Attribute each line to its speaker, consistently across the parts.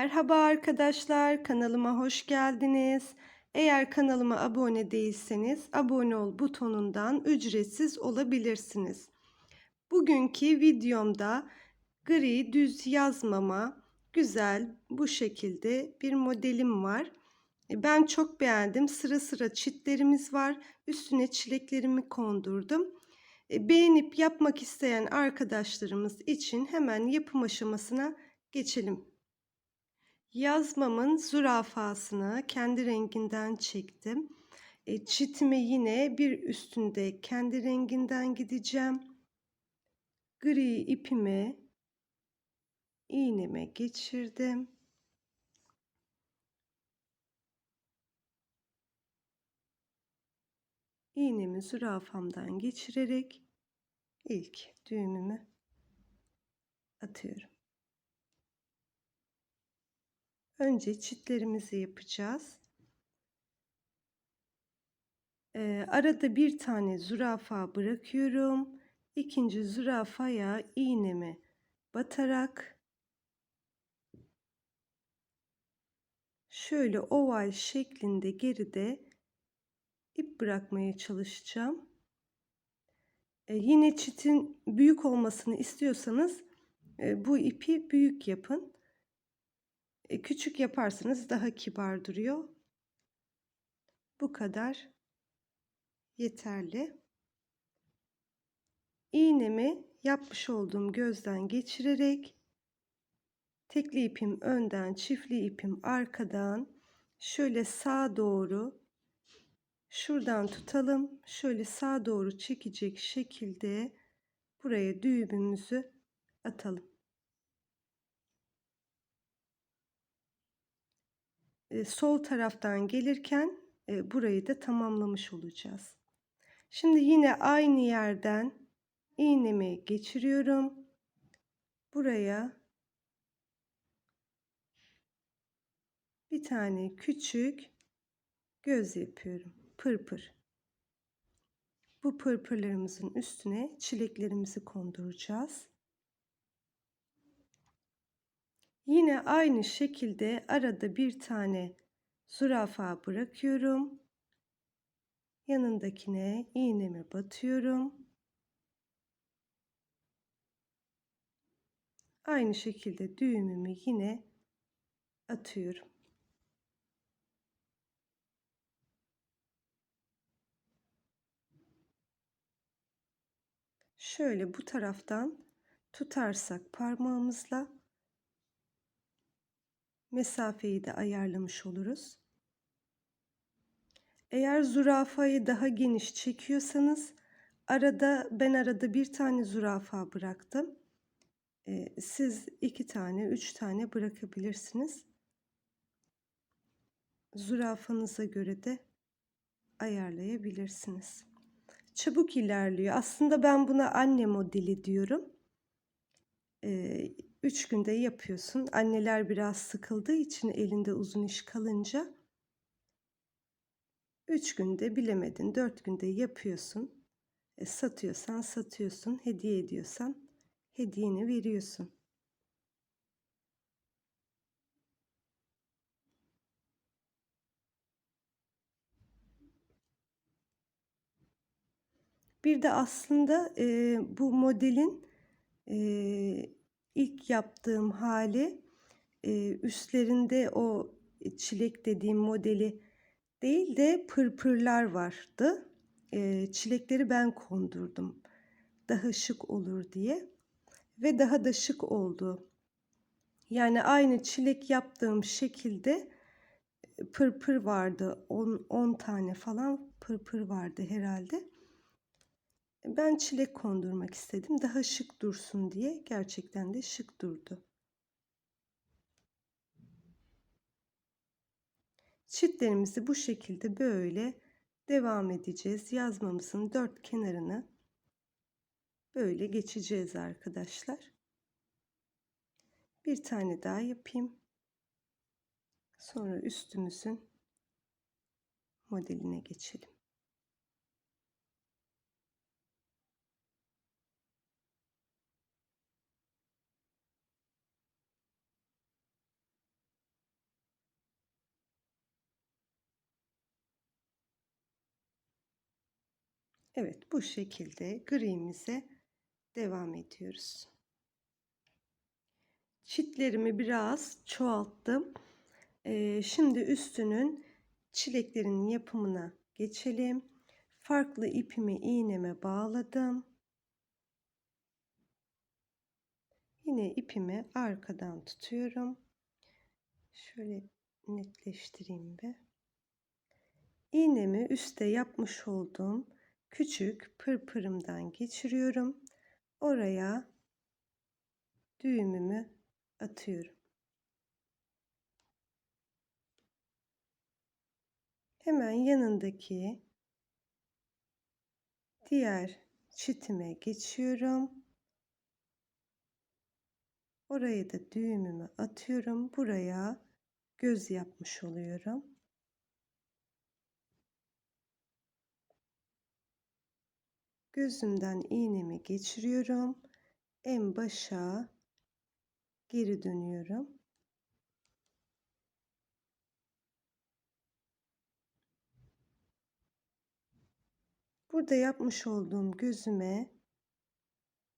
Speaker 1: Merhaba arkadaşlar, kanalıma hoş geldiniz. Eğer kanalıma abone değilseniz abone ol butonundan ücretsiz olabilirsiniz. Bugünkü videomda gri düz yazmama güzel bu şekilde bir modelim var. E, Ben çok beğendim. Sıra sıra çitlerimiz var. Üstüne çileklerimi kondurdum. E, Beğenip yapmak isteyen arkadaşlarımız için hemen yapım aşamasına geçelim. Yazmamın zürafasını kendi renginden çektim. E, çitime yine bir üstünde kendi renginden gideceğim. Gri ipimi iğneme geçirdim. İğnemi zürafamdan geçirerek ilk düğümümü atıyorum. Önce çitlerimizi yapacağız. Ee, arada bir tane zürafa bırakıyorum. İkinci zürafaya iğnemi batarak şöyle oval şeklinde geride ip bırakmaya çalışacağım. Ee, yine çitin büyük olmasını istiyorsanız e, bu ipi büyük yapın. E, küçük yaparsanız daha kibar duruyor. Bu kadar yeterli. İğnemi yapmış olduğum gözden geçirerek tekli ipim önden, çiftli ipim arkadan şöyle sağa doğru şuradan tutalım. Şöyle sağa doğru çekecek şekilde buraya düğümümüzü atalım. Sol taraftan gelirken burayı da tamamlamış olacağız. Şimdi yine aynı yerden iğnemi geçiriyorum. Buraya bir tane küçük göz yapıyorum. Pırpır. Bu pırpırlarımızın üstüne çileklerimizi konduracağız. Yine aynı şekilde arada bir tane zürafa bırakıyorum. Yanındakine iğnemi batıyorum. Aynı şekilde düğümümü yine atıyorum. Şöyle bu taraftan tutarsak parmağımızla mesafeyi de ayarlamış oluruz. Eğer zürafayı daha geniş çekiyorsanız arada ben arada bir tane zürafa bıraktım. Ee, siz iki tane, üç tane bırakabilirsiniz. Zürafanıza göre de ayarlayabilirsiniz. Çabuk ilerliyor. Aslında ben buna anne modeli diyorum. Ee, 3 günde yapıyorsun. Anneler biraz sıkıldığı için elinde uzun iş kalınca 3 günde bilemedin 4 günde yapıyorsun. E, satıyorsan satıyorsun, hediye ediyorsan hediyeni veriyorsun. Bir de aslında e, bu modelin e, ilk yaptığım hali e, üstlerinde o çilek dediğim modeli değil de pırpırlar vardı. E, çilekleri ben kondurdum. Daha şık olur diye. Ve daha da şık oldu. Yani aynı çilek yaptığım şekilde pırpır vardı. 10 tane falan pırpır vardı herhalde. Ben çilek kondurmak istedim. Daha şık dursun diye. Gerçekten de şık durdu. Çitlerimizi bu şekilde böyle devam edeceğiz. Yazmamızın dört kenarını böyle geçeceğiz arkadaşlar. Bir tane daha yapayım. Sonra üstümüzün modeline geçelim. Evet bu şekilde grimize devam ediyoruz. Çitlerimi biraz çoğalttım. Ee, şimdi üstünün çileklerin yapımına geçelim. Farklı ipimi iğneme bağladım. Yine ipimi arkadan tutuyorum. Şöyle netleştireyim bir. İğnemi üste yapmış olduğum küçük pırpırımdan geçiriyorum. Oraya düğümümü atıyorum. Hemen yanındaki diğer çitime geçiyorum. Oraya da düğümümü atıyorum. Buraya göz yapmış oluyorum. Gözümden iğnemi geçiriyorum. En başa geri dönüyorum. Burada yapmış olduğum gözüme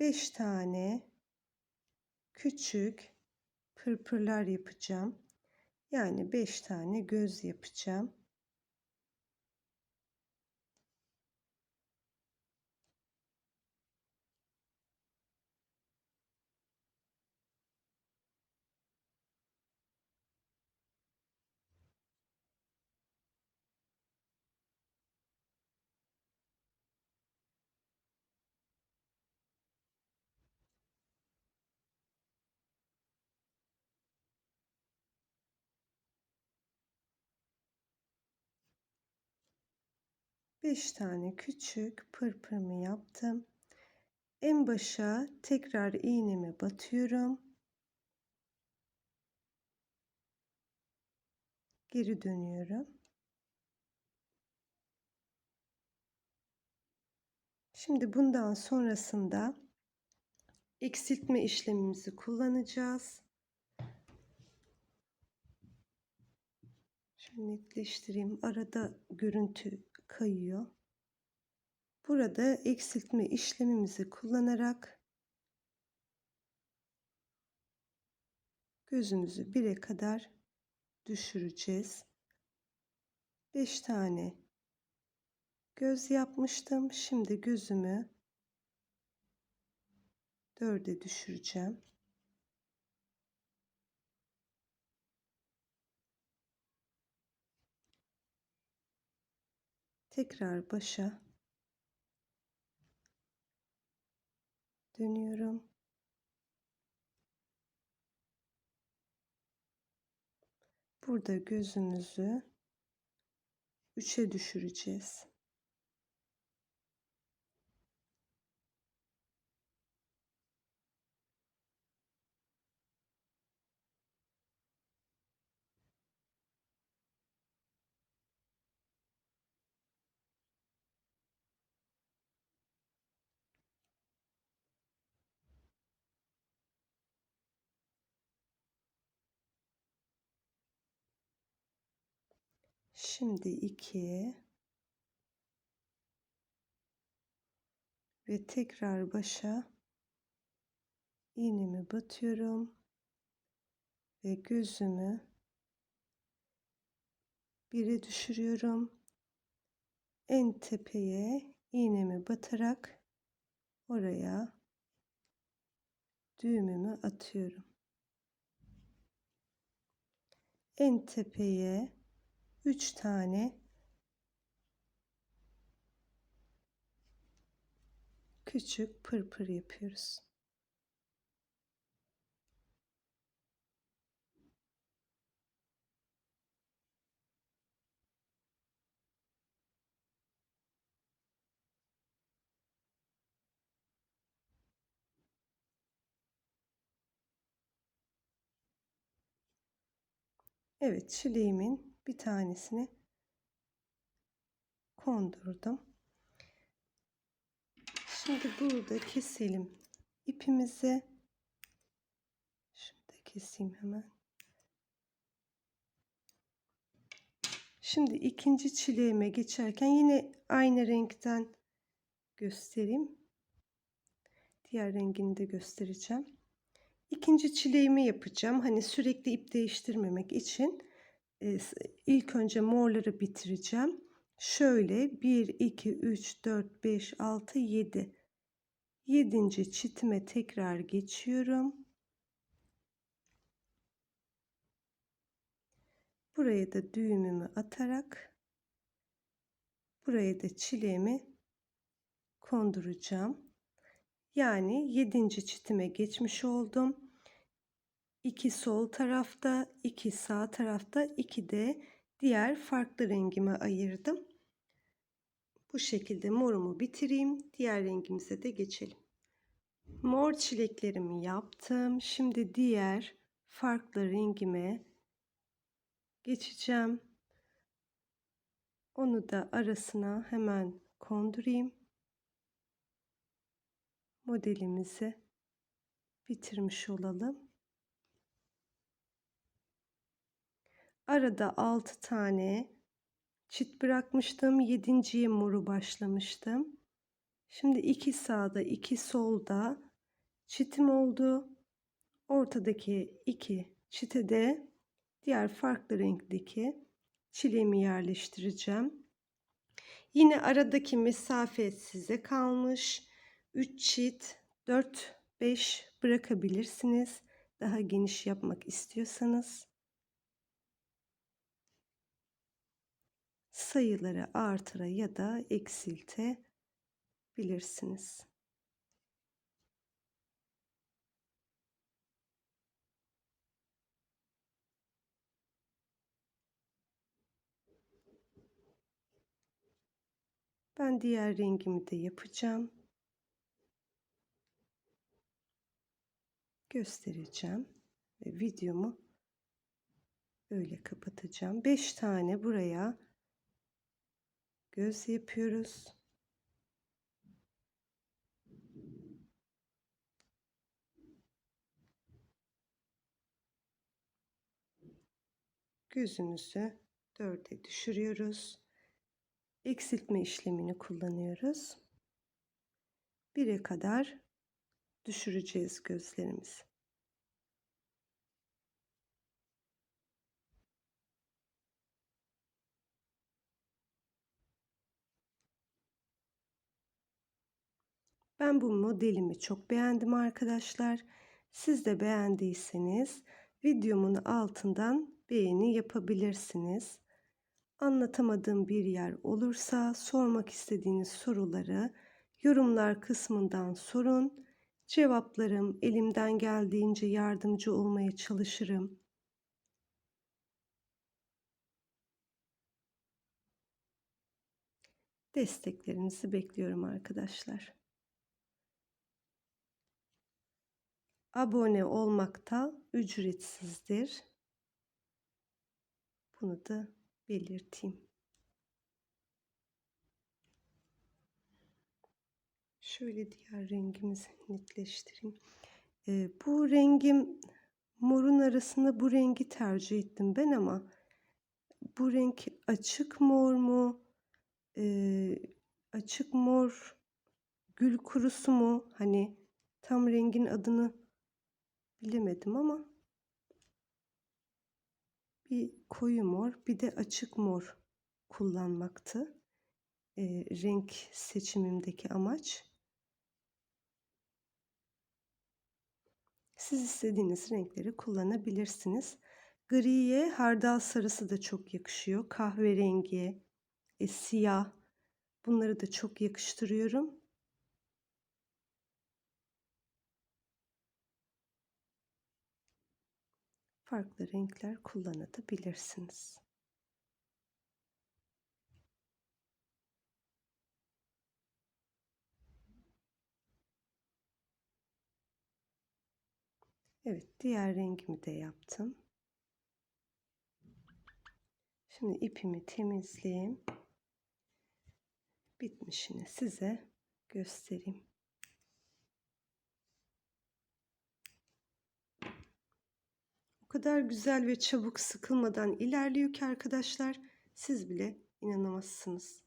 Speaker 1: 5 tane küçük pırpırlar yapacağım. Yani 5 tane göz yapacağım. Beş tane küçük pırpırımı yaptım. En başa tekrar iğnemi batıyorum. Geri dönüyorum. Şimdi bundan sonrasında eksiltme işlemimizi kullanacağız. Şöyle netleştireyim. Arada görüntü kayıyor. Burada eksiltme işlemimizi kullanarak gözümüzü bire kadar düşüreceğiz. 5 tane göz yapmıştım. Şimdi gözümü 4'e düşüreceğim. Tekrar başa dönüyorum. Burada gözümüzü 3'e düşüreceğiz. Şimdi ikiye ve tekrar başa iğnemi batıyorum ve gözümü bire düşürüyorum. En tepeye iğnemi batarak oraya düğümümü atıyorum. En tepeye 3 tane küçük pırpır yapıyoruz. Evet çileğimin bir tanesini kondurdum. Şimdi burada keselim ipimizi. Şunu da keseyim hemen. Şimdi ikinci çileğime geçerken yine aynı renkten göstereyim. Diğer rengini de göstereceğim. İkinci çileğimi yapacağım. Hani sürekli ip değiştirmemek için ilk önce morları bitireceğim. Şöyle 1, 2, 3, 4, 5, 6, 7. 7. çitime tekrar geçiyorum. Buraya da düğümümü atarak buraya da çileğimi konduracağım. Yani 7. çitime geçmiş oldum. 2 sol tarafta, 2 sağ tarafta, 2 de diğer farklı rengime ayırdım. Bu şekilde morumu bitireyim. Diğer rengimize de geçelim. Mor çileklerimi yaptım. Şimdi diğer farklı rengime geçeceğim. Onu da arasına hemen kondurayım. Modelimizi bitirmiş olalım. Arada 6 tane çit bırakmıştım. 7.ye moru başlamıştım. Şimdi iki sağda, iki solda çitim oldu. Ortadaki iki çite de diğer farklı renkteki çileğimi yerleştireceğim. Yine aradaki mesafe size kalmış. 3 çit, 4 5 bırakabilirsiniz. Daha geniş yapmak istiyorsanız. Sayıları artıra ya da eksilte bilirsiniz. Ben diğer rengimi de yapacağım. Göstereceğim ve videomu öyle kapatacağım. 5 tane buraya göz yapıyoruz. Gözümüzü dörde düşürüyoruz. Eksiltme işlemini kullanıyoruz. Bire kadar düşüreceğiz gözlerimizi. Ben bu modelimi çok beğendim arkadaşlar. Siz de beğendiyseniz videomun altından beğeni yapabilirsiniz. Anlatamadığım bir yer olursa sormak istediğiniz soruları yorumlar kısmından sorun. Cevaplarım elimden geldiğince yardımcı olmaya çalışırım. Desteklerinizi bekliyorum arkadaşlar. Abone olmak da ücretsizdir. Bunu da belirteyim. Şöyle diğer rengimizi netleştireyim. Ee, bu rengim morun arasında bu rengi tercih ettim ben ama bu renk açık mor mu? Ee, açık mor gül kurusu mu? Hani tam rengin adını bilemedim ama bir koyu mor bir de açık mor kullanmaktı. E, renk seçimimdeki amaç. Siz istediğiniz renkleri kullanabilirsiniz. Griye hardal sarısı da çok yakışıyor. Kahverengi, e, siyah bunları da çok yakıştırıyorum. Farklı renkler kullanabilirsiniz. Evet, diğer rengimi de yaptım. Şimdi ipimi temizleyeyim. Bitmişini size göstereyim. Kadar güzel ve çabuk sıkılmadan ilerliyor ki arkadaşlar siz bile inanamazsınız.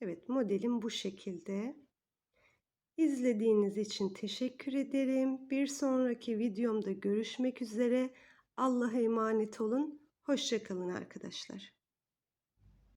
Speaker 1: Evet modelim bu şekilde. İzlediğiniz için teşekkür ederim. Bir sonraki videomda görüşmek üzere. Allah'a emanet olun. Hoşçakalın arkadaşlar.